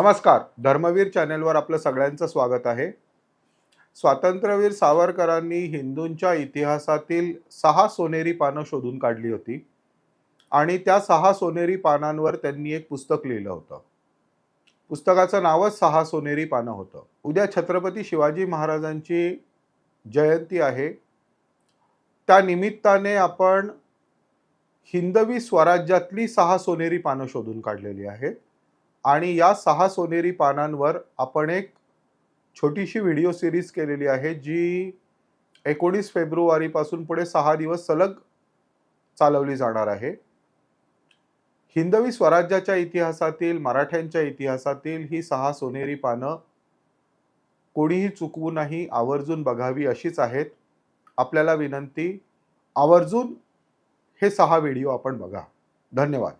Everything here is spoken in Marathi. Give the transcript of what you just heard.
नमस्कार धर्मवीर चॅनेलवर आपलं सगळ्यांचं स्वागत आहे. स्वातंत्र्यवीर सावरकरांनी हिंदूंच्या इतिहासातील सहा सोनेरी पानं शोधून काढली होती आणि त्या सहा सोनेरी पानांवर त्यांनी एक पुस्तक लिहिलं होतं. पुस्तकाचं नावच सहा सोनेरी पानं होतं. उद्या छत्रपती शिवाजी महाराजांची जयंती आहे. त्या निमित्ताने आपण हिंदवी स्वराज्यातली सहा सोनेरी पानं शोधून काढलेली आहेत. आणि या सहा सोनेरी पानांवर आपण एक छोटीशी व्हिडिओ सिरीज केलेली आहे जी एकोणीस फेब्रुवारीपासून पुढे सहा दिवस सलग चालवली जाणार आहे. हिंदवी स्वराज्याच्या इतिहासातील मराठ्यांच्या इतिहासातील ही सहा सोनेरी पानं कोणीही चुकवू नाही आवर्जून बघावी अशीच आहेत. आपल्याला विनंती आवर्जून हे सहा व्हिडिओ आपण बघा. धन्यवाद.